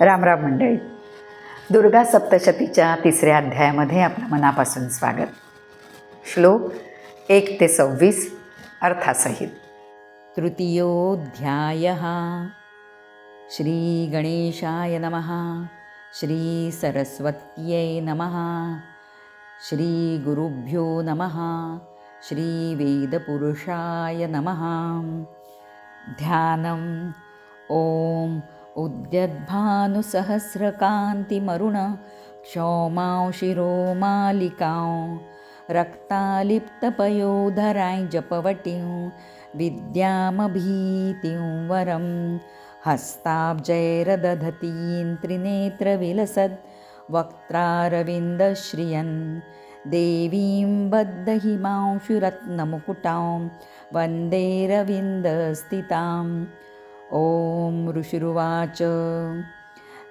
रामराम मंडळी. दुर्गा सप्तशतीच्या तिसऱ्या अध्यायामध्ये आपलं मनापासून स्वागत. श्लोक एक ते सव्वीस अर्थासहित. तृतीयोऽध्यायः. श्रीगणेशाय नमः. श्रीसरस्वत्यै नमः. श्रीगुरुभ्यो नमः. श्रीवेदपुरुषाय नमः. ध्यानम्। ॐ उद्यद्भानुसहस्रकान्तिमरुण क्षौमांशिरोमालिकां रक्तालिप्तपयोधरां जपवटीं विद्यामभीतिं वरं हस्ताब्जैरदधतीं त्रिनेत्रविलसद् वक्त्रारविन्दश्रियन् देवीं बद्धहिमांशुरत्नमुकुटां वन्देरविन्दस्थिताम् ॐ ऋषिरुवाच।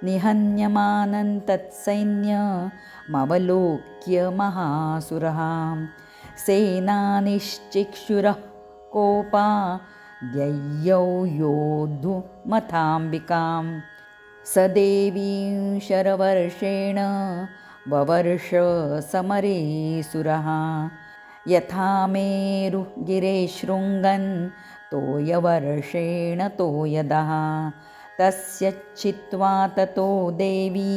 निहन्यमानं तत्सैन्यमवलोक्य महासुरः। सेनानिश्चिक्षुरः कोपा द्यय्यौ योद्धुमथाम्बिकां स देवीं शरवर्षेण ववर्ष समरे सुरः यथा मेरुगिरे शृङ्गन् तोयवर्षेण तोयदः। तस्य चित्वा ततो देवी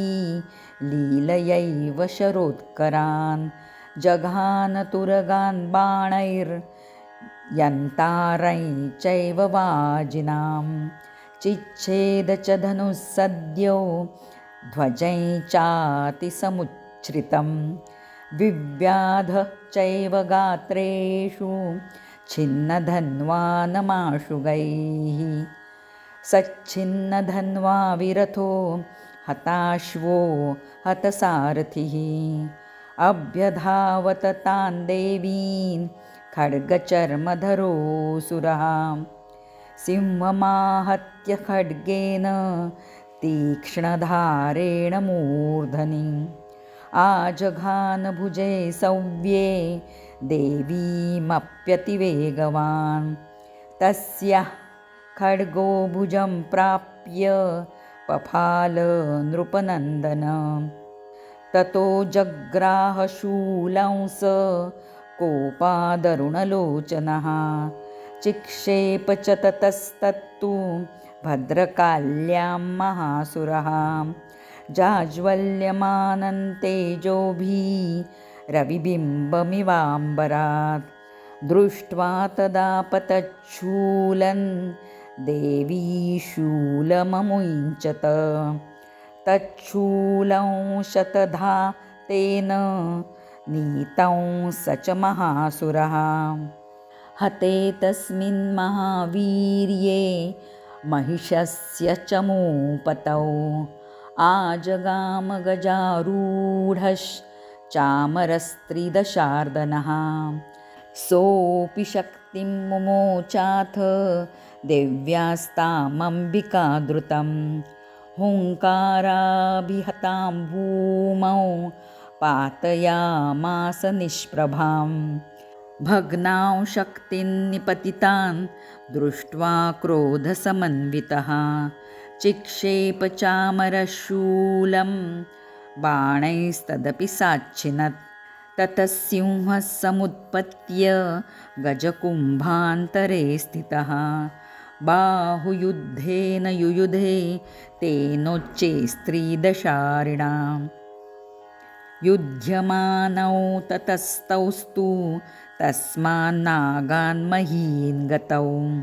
लीलयैव शरोत्करान्। जघानतुरगान् बाणैर्यन्तारै चैव वाजिनां चिच्छेद च धनुः सद्यो ध्वजै चातिसमुच्छ्रितं विव्याध चैव गात्रेषु छिन्नधन्वानमाशुगैः सच्छिन्नधन्वा विरथो हताश्वो हतसारथिः। अभ्यधावत तान् देवीन् खड्गचर्मधरोऽसुरः सिंहमाहत्य खड्गेन तीक्ष्णधारेण मूर्धनि। आजघानभुजे सव्ये देवीमप्यतिवेगवान् तस्याः खड्गो भुजं प्राप्य पफाल नृपनन्दन। ततो जग्राहशूलंस कोपादरुणलोचनः। चिक्षेप च ततस्तत्तु भद्रकाल्यां महासुरः। जाज्वल्यमानन्तेजोभिः रविबिम्बमिवाम्बरात् दृष्ट्वा तदा पतच्छूलन् देवी शूलममुञ्चत तच्छूलं शतधा तेन नीतं स च महासुरः। हते तस्मिन् महावीर्ये महिषस्य च मूपतौ चामरस्त्रिदशार्दनः। सोऽपि शक्तिं मुमोचाथ देव्यास्तामम्बिकादृतं हुङ्काराभिहतां भूमौ पातयामास निष्प्रभां भग्नां शक्तिं निपतितान् दृष्ट्वा क्रोधसमन्वितः। चिक्षेपचामरशूलं बाणैस्तदपि साच्छिनत्। ततः सिंहः समुत्पत्य गजकुम्भान्तरे स्थितः। बाहुयुद्धेन युयुधे तेनोच्चे स्त्रीदशारिणां युध्यमानौ ततस्तौस्तु तस्मान्नागान्महीन् गतौ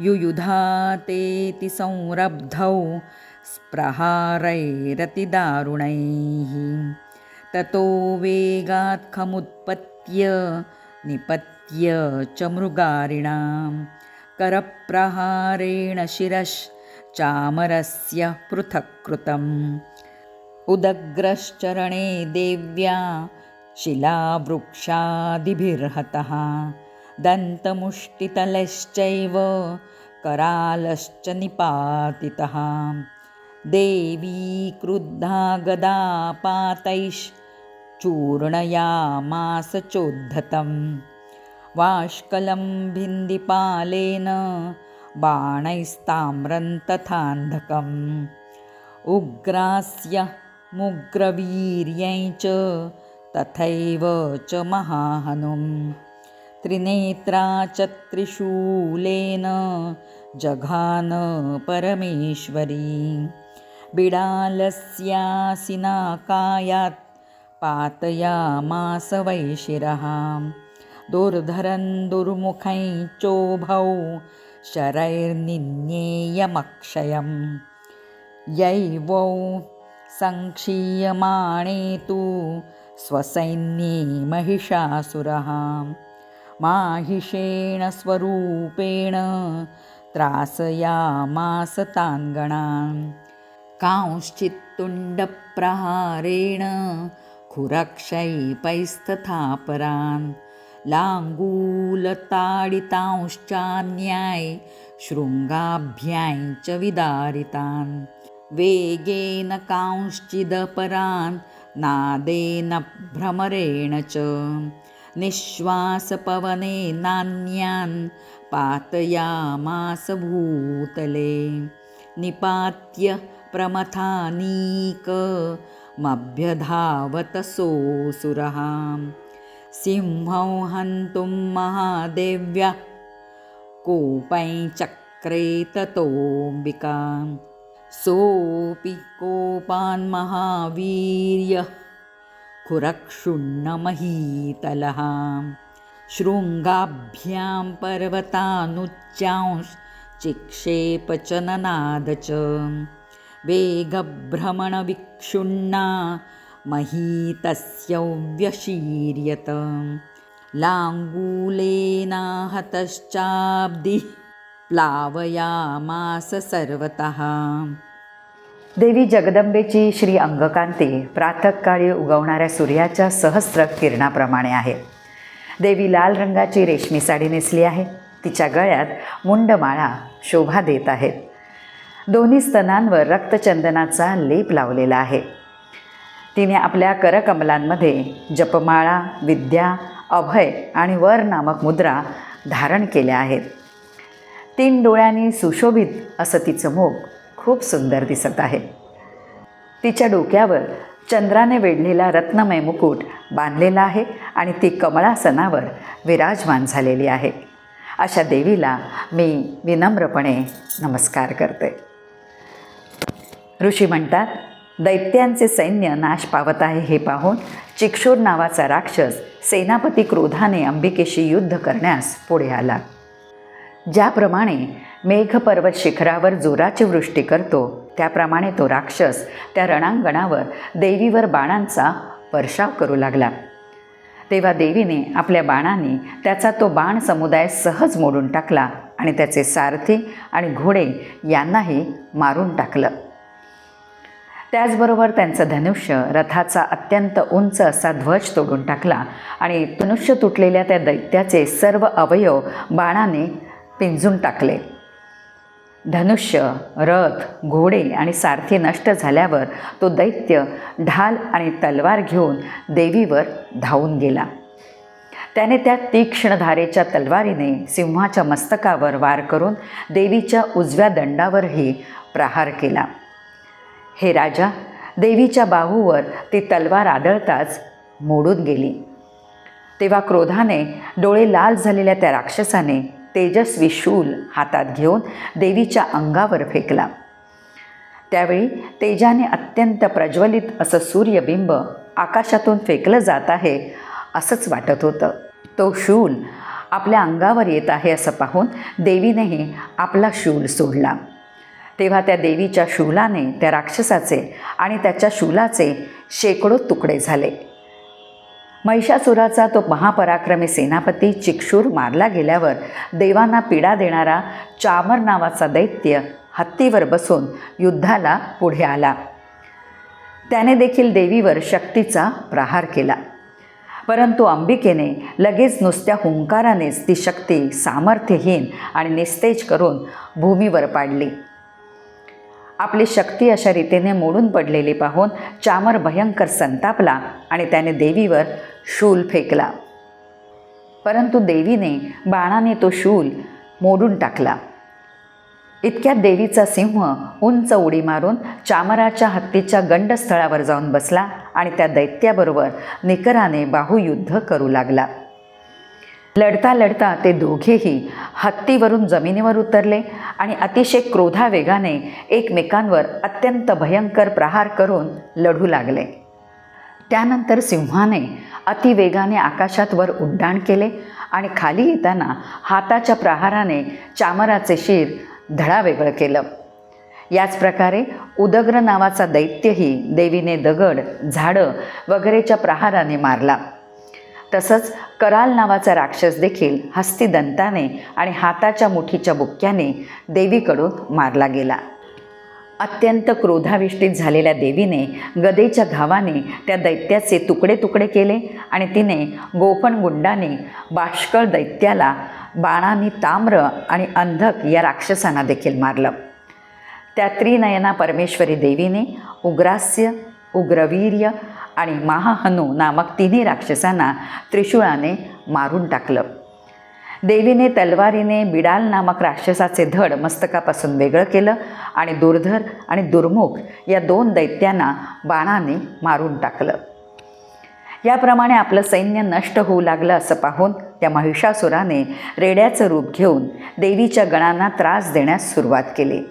युयुधातेति संरब्धौ स्प्रहारैरतिदारुणैः। ततो वेगात् खमुत्पत्य निपत्य च मृगारिणां। करप्रहारेण शिरश्चामरस्य पृथक् कृतम् उदग्रश्चरणे देव्या शिलावृक्षादिभिर्हतः। दन्तमुष्टितलश्चैव करालश्च निपातितः। देवी क्रुद्धा गदापातैश्चूर्णयामास चोद्धतं वाष्कलं भिन्दिपालेन बाणैस्ताम्रं तथान्धकम् उग्रास्य मुग्रवीर्यै च तथैव च महाहनुं त्रिनेत्रा च त्रिशूलेन जघान परमेश्वरी। बिडालस्यासिनाकायात् पातयामास वैशिरः। दुर्धरन् दुर्मुखैश्चोभौ शरैर्निन्येयमक्षयं यैवौ सङ्क्षीयमाणे तु स्वसैन्ये महिषासुरः। माहिषेण स्वरूपेण त्रासयामास तान् गणान् कांश्चित्तुण्डप्रहारेण खुरक्षैपैस्तथापरान् लाङ्गूलताडितांश्चान्याय शृङ्गाभ्यां च विदारितान्। वेगेन कांश्चिदपरान् नादेन भ्रमरेण च। निःश्वासपवनेनान्यान् पातयामास भूतले निपात्य प्रमथानीकमभ्यधावत सोऽसुरः सिंहौ हन्तुं महादेव्यः कोपैचक्रे ततोऽम्बिकां। सोऽपि कोपान्महावीर्यः महावीर्यः शृङ्गाभ्यां श्रृङ्गाभ्यां च नद च। वेगभ्रमणविक्षुण्णा महीतस्य व्यशीर्यत। लाङ्गूलेनाहतश्चाब्दिः प्लावयामास सर्वतः। देवी जगदंबेची श्री अंगकांती प्रातःकाळी उगवणाऱ्या सूर्याच्या सहस्र किरणाप्रमाणे आहे. देवी लाल रंगाची रेशमी साडी नेसली आहे. तिच्या गळ्यात मुंडमाळा शोभा देत आहेत दोन्ही स्तनांवर रक्तचंदनाचा लेप लावलेला आहे. तिने आपल्या करकमलांमध्ये जपमाळा विद्या अभय आणि वर नामक मुद्रा धारण केल्या आहेत. तीन डोळ्यांनी सुशोभित असं तिचं मुख खूप सुंदर दिसत आहे. तिच्या डोक्यावर चंद्राने वेढलेला रत्नमय मुकुट बांधलेला आहे आणि ती कमळासनावर विराजमान झालेली आहे. अशा देवीला मी विनम्रपणे नमस्कार करते. ऋषी म्हणतात दैत्यांचे सैन्य नाश पावत आहे हे पाहून चिक्षूर नावाचा राक्षस सेनापती क्रोधाने अंबिकेशी युद्ध करण्यास पुढे आला. ज्याप्रमाणे मेघपर्वत शिखरावर जोराची वृष्टी करतो त्याप्रमाणे तो राक्षस त्या रणांगणावर देवीवर बाणांचा वर्षाव करू लागला. तेव्हा देवीने आपल्या बाणाने त्याचा तो बाण समुदाय सहज मोडून टाकला आणि त्याचे सारथी आणि घोडे यांनाही मारून टाकलं. त्याचबरोबर त्यांचं धनुष्य रथाचा अत्यंत उंच असा ध्वज तोडून टाकला आणि धनुष्य तुटलेल्या त्या दैत्याचे सर्व अवयव बाणाने पिंजून टाकले. धनुष्य रथ घोडे आणि सारथी नष्ट झाल्यावर तो दैत्य ढाल आणि तलवार घेऊन देवीवर धावून गेला. त्याने त्या तीक्ष्ण धारेच्या तलवारीने सिंहाच्या मस्तकावर वार करून देवीच्या उजव्या दंडावरही प्रहार केला. हे राजा देवीच्या बाहूवर ती तलवार आदळताच मोडून गेली. तेव्हा क्रोधाने डोळे लाल झालेल्या त्या राक्षसाने तेजस्वी शूल हातात घेऊन देवीच्या अंगावर फेकला. त्यावेळी तेजाने अत्यंत प्रज्वलित असं सूर्यबिंब आकाशातून फेकलं जात आहे असंच वाटत होतं. तो शूल आपल्या अंगावर येत आहे असं पाहून देवीनेही आपला शूल सोडला. तेव्हा त्या देवीच्या शूलाने त्या राक्षसाचे आणि त्याच्या शूलाचे शेकडो तुकडे झाले. महिषासुराचा तो महापराक्रमी सेनापती चिक्षूर मारला गेल्यावर देवांना पीडा देणारा चामर नावाचा दैत्य हत्तीवर बसून युद्धाला पुढे आला. त्याने देखील देवीवर शक्तीचा प्रहार केला. परंतु अंबिकेने लगेच नुसत्या हुंकारानेच ती शक्ती सामर्थ्यहीन आणि निस्तेज करून भूमीवर पाडली. आपली शक्ती अशा रीतीने मोडून पडलेली पाहून चामर भयंकर संतापला आणि त्याने देवीवर शूल फेकला. परंतु देवीने बाणाने तो शूल मोडून टाकला. इतक्यात देवीचा सिंह उंच उडी मारून चामराच्या हत्तीच्या गंडस्थळावर जाऊन बसला आणि त्या दैत्याबरोबर निकराने बाहुयुद्ध करू लागला. लढता लढता ते दोघेही हत्तीवरून जमिनीवर उतरले आणि अतिशय क्रोधावेगाने एकमेकांवर अत्यंत भयंकर प्रहार करून लढू लागले. त्यानंतर सिंहाने अतिवेगाने आकाशात वर उड्डाण केले आणि खाली येताना हाताच्या प्रहाराने चामराचे शिर धडावेगळं केलं. याच प्रकारे उदग्र नावाचा दैत्यही देवीने दगड झाडं वगैरेच्या प्रहाराने मारला. तसंच कराल नावाचा राक्षस देखील हस्तिदंताने आणि हाताच्या मुठीच्या बुक्क्याने देवीकडून मारला गेला. अत्यंत क्रोधाविष्टीत झालेल्या देवीने गदेच्या घावाने त्या दैत्याचे तुकडे तुकडे केले आणि तिने गोपनगुंडाने बाष्कळ दैत्याला बाणांनी ताम्र आणि अंधक या राक्षसांना देखील मारलं. त्या त्रिनयना परमेश्वरी देवीने उग्रास्य उग्रवीर्य आणि महाहनू नामक तिन्ही राक्षसांना त्रिशूळाने मारून टाकलं. देवीने तलवारीने बिडाल नामक राक्षसाचे धड मस्तकापासून वेगळं केलं आणि दुर्धर आणि दुर्मुख या दोन दैत्यांना बाणाने मारून टाकलं. याप्रमाणे आपलं सैन्य नष्ट होऊ लागलं असं पाहून त्या महिषासुराने रेड्याचं रूप घेऊन देवीच्या गणांना त्रास देण्यास सुरुवात केली.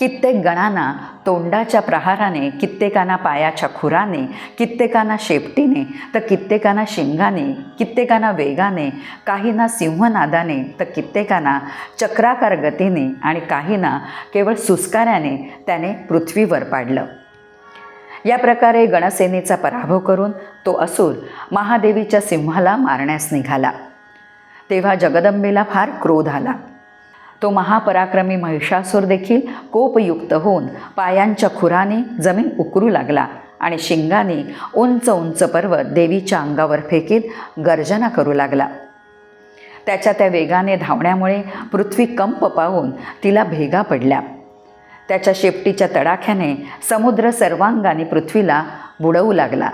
कित्येक गणांना तोंडाच्या प्रहाराने कित्येकांना पायाच्या खुराने कित्येकांना शेपटीने तर कित्येकांना शिंगाने कित्येकांना वेगाने काहींना सिंहनादाने तर कित्येकांना चक्राकार गतीने आणि काहींना केवळ सुस्काऱ्याने त्याने पृथ्वीवर पाडलं. या प्रकारे गणसेनेचा पराभव करून तो असूर महादेवीच्या सिंहाला मारण्यास निघाला. तेव्हा जगदंबेला फार क्रोध आला. तो महापराक्रमी महिषासूर देखील कोपयुक्त होऊन पायांच्या खुराने जमीन उकरू लागला आणि शिंगाने उंच उंच पर्वत देवीच्या अंगावर फेकीत गर्जना करू लागला. त्याच्या त्या वेगाने धावण्यामुळे पृथ्वी कंप पाहून तिला भेगा पडल्या. त्याच्या शेपटीच्या तडाख्याने समुद्र सर्वांगाने पृथ्वीला बुडवू लागला.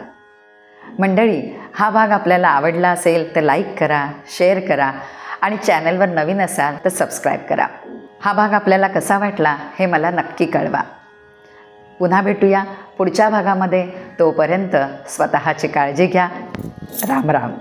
मंडळी हा भाग आपल्याला आवडला असेल तर लाईक करा शेअर करा आणि चॅनलवर नवीन असाल तर सबस्क्राईब करा. हा भाग आपल्याला कसा वाटला हे मला नक्की कळवा. पुन्हा भेटूया पुढच्या भागामध्ये. तोपर्यंत स्वतःची काळजी घ्या. राम राम.